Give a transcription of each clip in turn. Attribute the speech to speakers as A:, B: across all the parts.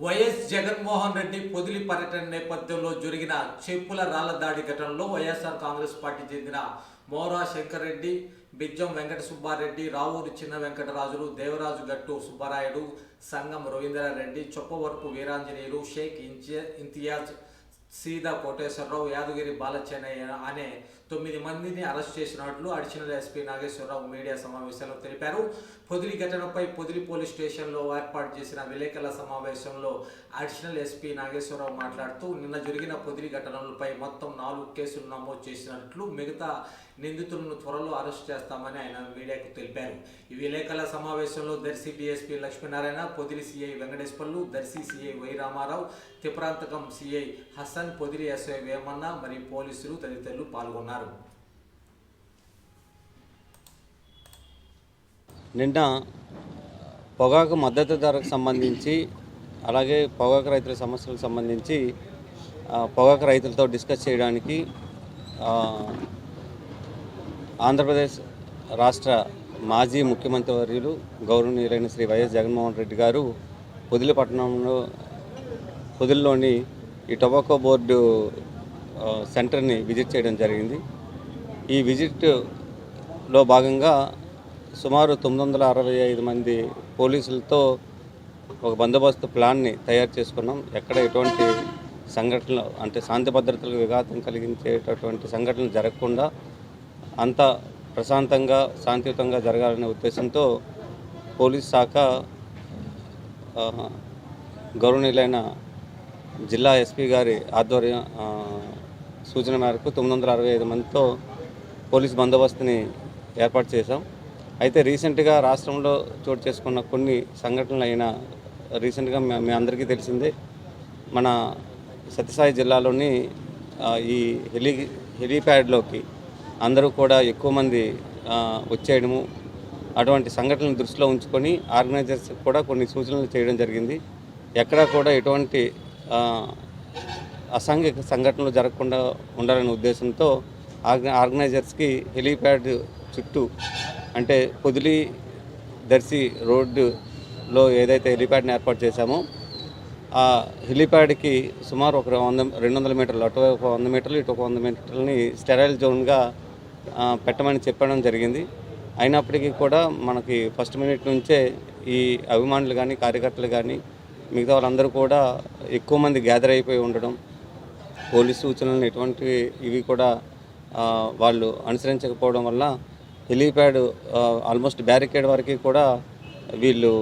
A: YS Jaganmohan Reddy Podili పర్యటన నేపథ్యంలో జరిగిన చెప్పుల రాళ్ళ దాడి ఘటనలో వైఎస్ఆర్ కాంగ్రెస్ పార్టీ చెందిన మోరా శంకర్ రెడ్డి బిజ్జం వెంకట సుబ్బారెడ్డి రావూరు చిన్న వెంకటరాజులు దేవరాజు గట్టు సుబ్బారాయుడు సంగం రవీంద్రారెడ్డి చొప్పవరపు వీరాంజనేయులు షేక్ ఇంజ- ఇంతియాజ్ సీదా కోటేశ్వరరావు యాదగిరి బాలచెన్నయ్య అనే తొమ్మిది మందిని అరెస్ట్ చేసినట్లు అడిషనల్ ఎస్పీ నాగేశ్వరరావు మీడియా సమావేశంలో తెలిపారు. పొదిలి ఘటనపై పొదిలి పోలీస్ స్టేషన్లో ఏర్పాటు చేసిన విలేకరుల సమావేశంలో అడిషనల్ ఎస్పీ నాగేశ్వరరావు మాట్లాడుతూ నిన్న జరిగిన పొదిలి ఘటనలపై మొత్తం నాలుగు కేసులు నమోదు చేసినట్లు మిగతా నిందితులను త్వరలో అరెస్ట్ చేస్తామని ఆయన మీడియాకు తెలిపారు. ఈ విలేకరుల సమావేశంలో Darsi DSP Lakshminarayana Podili CI Venkateswarlu Darsi CI Y Ramarao Tripurantakam CI Hasan Podili SI Vemanna మరియు పోలీసులు తదితరులు పాల్గొన్నారు.
B: నిన్న పొగాకు మద్దతు ధరకు సంబంధించి అలాగే పొగాకు రైతుల సమస్యలకు సంబంధించి పొగాకు రైతులతో డిస్కస్ చేయడానికి ఆంధ్రప్రదేశ్ రాష్ట్ర మాజీ ముఖ్యమంత్రి వర్యులు గౌరవనీయులైన శ్రీ వైఎస్ జగన్మోహన్ రెడ్డి గారు పొదిలిపట్నంలో పొదిలిలోని ఈ టొబాకో బోర్డు సెంటర్ని విజిట్ చేయడం జరిగింది. ఈ విజిట్లో భాగంగా సుమారు తొమ్మిది వందల అరవై ఐదు మంది పోలీసులతో ఒక బందోబస్తు ప్లాన్ని తయారు చేసుకున్నాం. ఎక్కడ ఎటువంటి సంఘటనలు అంటే శాంతి భద్రతలకు విఘాతం కలిగించేటటువంటి సంఘటనలు జరగకుండా అంత ప్రశాంతంగా శాంతియుతంగా జరగాలనే ఉద్దేశంతో పోలీస్ శాఖ గౌరవనీయులైన జిల్లా ఎస్పీ గారి ఆధ్వర్యం సూచన మేరకు తొమ్మిది వందల అరవై ఐదు మందితో పోలీస్ బందోబస్తుని ఏర్పాటు చేశాం. అయితే రీసెంట్గా రాష్ట్రంలో చోటు చేసుకున్న కొన్ని సంఘటనలు అయినా రీసెంట్గా మీ అందరికీ తెలిసిందే మన సత్యసాయి జిల్లాలోని ఈ హెలి హెలీప్యాడ్లోకి అందరూ కూడా ఎక్కువ మంది వచ్చేయడము అటువంటి సంఘటనలు దృష్టిలో ఉంచుకొని ఆర్గనైజర్స్ కూడా కొన్ని సూచనలు చేయడం జరిగింది. ఎక్కడా కూడా ఎటువంటి అసాంఘిక సంఘటనలు జరగకుండా ఉండాలనే ఉద్దేశంతో ఆర్గనైజర్స్కి హెలీప్యాడ్ చుట్టూ అంటే పొదిలి దర్శి రోడ్డులో ఏదైతే హెలీప్యాడ్ని ఏర్పాటు చేశామో ఆ హెలీప్యాడ్కి సుమారు ఒక వంద రెండు వందల మీటర్లు అటు ఒక వంద మీటర్లు ఇటు ఒక వంద మీటర్లని స్టెరైల్ జోన్గా పెట్టమని చెప్పడం జరిగింది. అయినప్పటికీ కూడా మనకి ఫస్ట్ మినిట్ నుంచే ఈ అభిమానులు కానీ కార్యకర్తలు కానీ మిగతా వాళ్ళందరూ కూడా ఎక్కువ మంది గ్యాదర్ అయిపోయి ఉండడం పోలీస్ సూచనలను ఎటువంటి ఇవి కూడా వాళ్ళు అనుసరించకపోవడం వల్ల హెలీప్యాడ్ ఆల్మోస్ట్ బ్యారికేడ్ వరకు కూడా వీళ్ళు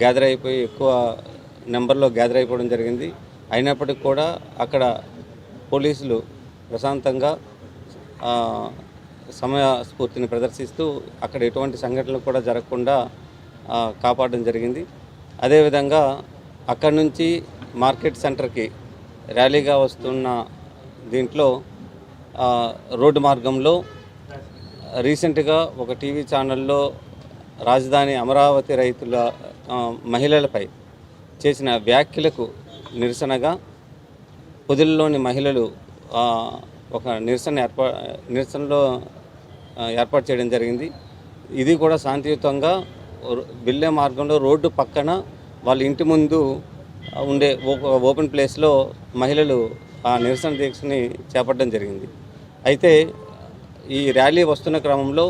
B: గ్యాదర్ అయిపోయి ఎక్కువ నెంబర్లో గ్యాదర్ అయిపోవడం జరిగింది. అయినప్పటికీ కూడా అక్కడ పోలీసులు ప్రశాంతంగా సమయస్ఫూర్తిని ప్రదర్శిస్తూ అక్కడ ఎటువంటి సంఘటనలు కూడా జరగకుండా కాపాడడం జరిగింది. అదేవిధంగా అక్కడి నుంచి మార్కెట్ సెంటర్కి ర్యాలీగా వస్తున్న దీంట్లో రోడ్డు మార్గంలో రీసెంట్గా ఒక టీవీ ఛానల్లో రాజధాని అమరావతి రైతుల మహిళలపై చేసిన వ్యాఖ్యలకు నిరసనగా పొదిలిలోని మహిళలు ఒక నిరసన ఏర్పా నిరసనలో ఏర్పాటు చేయడం జరిగింది. ఇది కూడా శాంతియుతంగా బిల్లే మార్గంలో రోడ్డు పక్కన వాళ్ళ ఇంటి ముందు ఉండే ఓ- ఓపెన్ ప్లేస్లో మహిళలు ఆ నిరసన దీక్షని చేపట్టడం జరిగింది. అయితే ఈ ర్యాలీ వస్తున్న క్రమంలో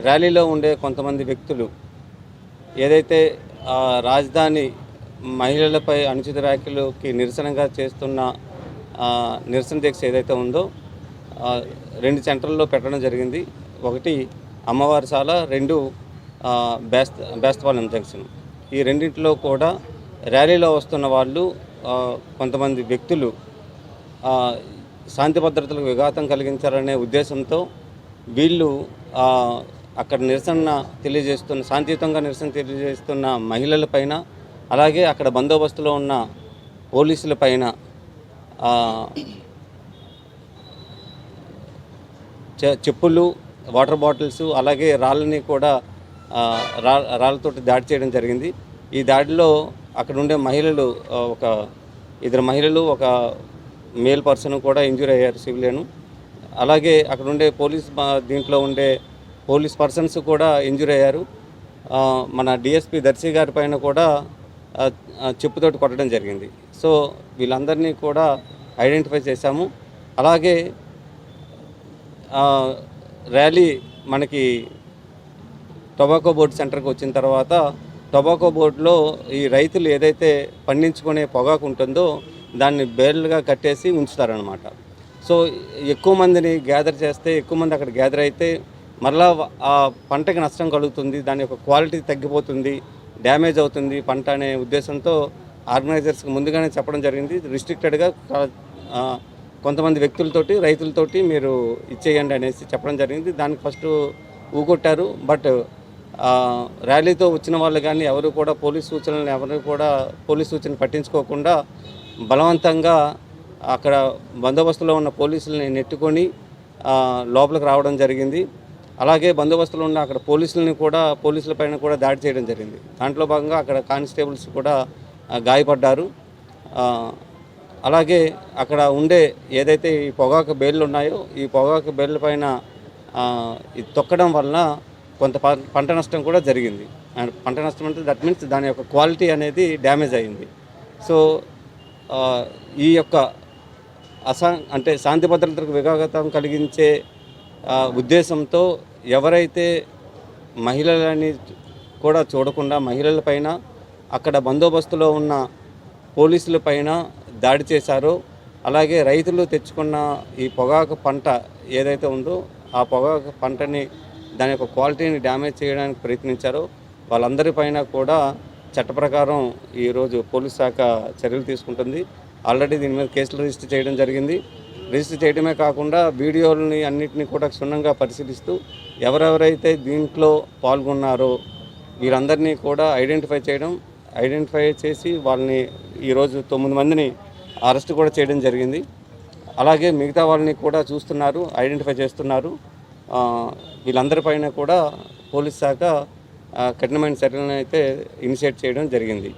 B: ర్యాలీలో ఉండే కొంతమంది వ్యక్తులు ఏదైతే ఆ, రాజధాని మహిళలపై అనుచిత వ్యాఖ్యలకి నిరసనగా చేస్తున్న నిరసన దీక్ష ఏదైతే ఉందో రెండు సెంటర్లో పెట్టడం జరిగింది. ఒకటి అమ్మవారిశాల రెండు బేస్త బేస్తపాలెం జంక్షన్ ఈ రెండింటిలో కూడా ర్యాలీలో వస్తున్న వాళ్ళు కొంతమంది వ్యక్తులు శాంతి భద్రతలకు విఘాతం కలిగించాలనే ఉద్దేశంతో వీళ్ళు అక్కడ నిరసన తెలియజేస్తున్న శాంతియుతంగా నిరసన తెలియజేస్తున్న మహిళలపైన అలాగే అక్కడ బందోబస్తులో ఉన్న పోలీసులపైన చె- చెప్పులు వాటర్ బాటిల్స్ అలాగే రాళ్ళని కూడా రా రాళ్ళతోటి దాడి చేయడం జరిగింది. ఈ దాడిలో అక్కడ ఉండే మహిళలు ఒక ఇద్దరు మహిళలు ఒక మేల్ పర్సన్ కూడా ఇంజూర్ అయ్యారు సివిలియన్. అలాగే అక్కడ ఉండే పోలీస్ దీంట్లో ఉండే పోలీస్ పర్సన్స్ కూడా ఇంజూర్ అయ్యారు. మన డిఎస్పి దర్శి గారి పైన కూడా చెప్పుతోటి కొట్టడం జరిగింది. సో వీళ్ళందరినీ కూడా ఐడెంటిఫై చేశాము. అలాగే ర్యాలీ మనకి టొబాకో బోర్డు సెంటర్కి వచ్చిన తర్వాత టొబాకో బోర్డులో ఈ రైతులు ఏదైతే పండించుకునే పొగాకు ఉంటుందో దాన్ని బేర్లుగా కట్టేసి ఉంచుతారనమాట సో ఎక్కువ మందిని గ్యాదర్ చేస్తే ఎక్కువ మంది అక్కడ గ్యాదర్ అయితే మరలా ఆ పంటకి నష్టం కలుగుతుంది దాని యొక్క క్వాలిటీ తగ్గిపోతుంది డ్యామేజ్ అవుతుంది పంట అనే ఉద్దేశంతో ఆర్గనైజర్స్కి ముందుగానే చెప్పడం జరిగింది. రిస్ట్రిక్టెడ్గా కొంతమంది వ్యక్తులతోటి రైతులతోటి మీరు ఇచ్చేయండి అనేసి చెప్పడం జరిగింది. దానికి ఫస్ట్ ఊగొట్టారు బట్ ర్యాలీతో వచ్చిన వాళ్ళు కానీ ఎవరు కూడా పోలీస్ సూచనలు ఎవరు కూడా పోలీస్ సూచన పట్టించుకోకుండా బలవంతంగా అక్కడ బందోబస్తులో ఉన్న పోలీసులని నెట్టుకొని లోపలికి రావడం జరిగింది. అలాగే బందోబస్తులో ఉన్న అక్కడ పోలీసులని కూడా పోలీసుల పైన కూడా దాడి చేయడం జరిగింది. దాంట్లో భాగంగా అక్కడ కానిస్టేబుల్స్ కూడా గాయపడ్డారు. అలాగే అక్కడ ఉండే ఏదైతే ఈ పొగాకు బేళ్ళు ఉన్నాయో ఈ పొగాకు బేళ్ళ పైన తొక్కడం వలన కొంత పంట నష్టం కూడా జరిగింది. అండ్ పంట నష్టం అంటే దట్ మీన్స్ దాని యొక్క క్వాలిటీ అనేది డ్యామేజ్ అయింది. సో ఈ యొక్క అసా అంటే శాంతి భద్రతలకు విఘాగతం కలిగించే ఉద్దేశంతో ఎవరైతే మహిళలని కూడా చూడకుండా మహిళలపైన అక్కడ బందోబస్తులో ఉన్న పోలీసుల పైన దాడి చేశారో అలాగే రైతులు తెచ్చుకున్న ఈ పొగాకు పంట ఏదైతే ఉందో ఆ పొగాకు పంటని దాని యొక్క క్వాలిటీని డ్యామేజ్ చేయడానికి ప్రయత్నించారో. వాళ్ళందరిపైన కూడా చట్ట ప్రకారం ఈరోజు పోలీస్ శాఖ చర్యలు తీసుకుంటుంది. ఆల్రెడీ దీని మీద కేసులు రిజిస్టర్ చేయడం జరిగింది. రిజిస్టర్ చేయడమే కాకుండా వీడియోలని అన్నింటినీ కూడా క్షుణ్ణంగా పరిశీలిస్తూ ఎవరెవరైతే దీంట్లో పాల్గొన్నారో వీరందరినీ కూడా ఐడెంటిఫై చేయడం ఐడెంటిఫై చేసి వాళ్ళని ఈరోజు తొమ్మిది మందిని అరెస్ట్ కూడా చేయడం జరిగింది. అలాగే మిగతా వాళ్ళని కూడా చూస్తున్నారు ఐడెంటిఫై చేస్తున్నారు. వీళ్ళందరిపైన కూడా పోలీస్ శాఖ కఠినమైన చర్యలను అయితే ఇనిషియేట్ చేయడం జరిగింది.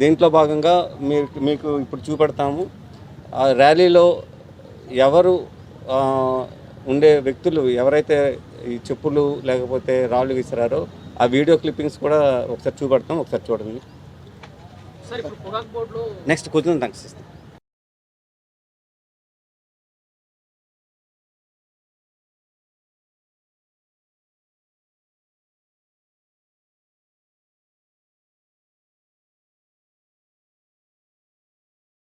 B: దీంట్లో భాగంగా మీకు మీకు ఇప్పుడు చూపెడతాము. ఆ ర్యాలీలో ఎవరు ఉండే వ్యక్తులు ఎవరైతే ఈ చెప్పులు లేకపోతే రాళ్ళు విసిరారో ఆ వీడియో క్లిప్పింగ్స్ కూడా ఒకసారి చూపెడతాం ఒకసారి చూడండి. నెక్స్ట్ కూర్చొని థ్యాంక్స్ ఇస్తాం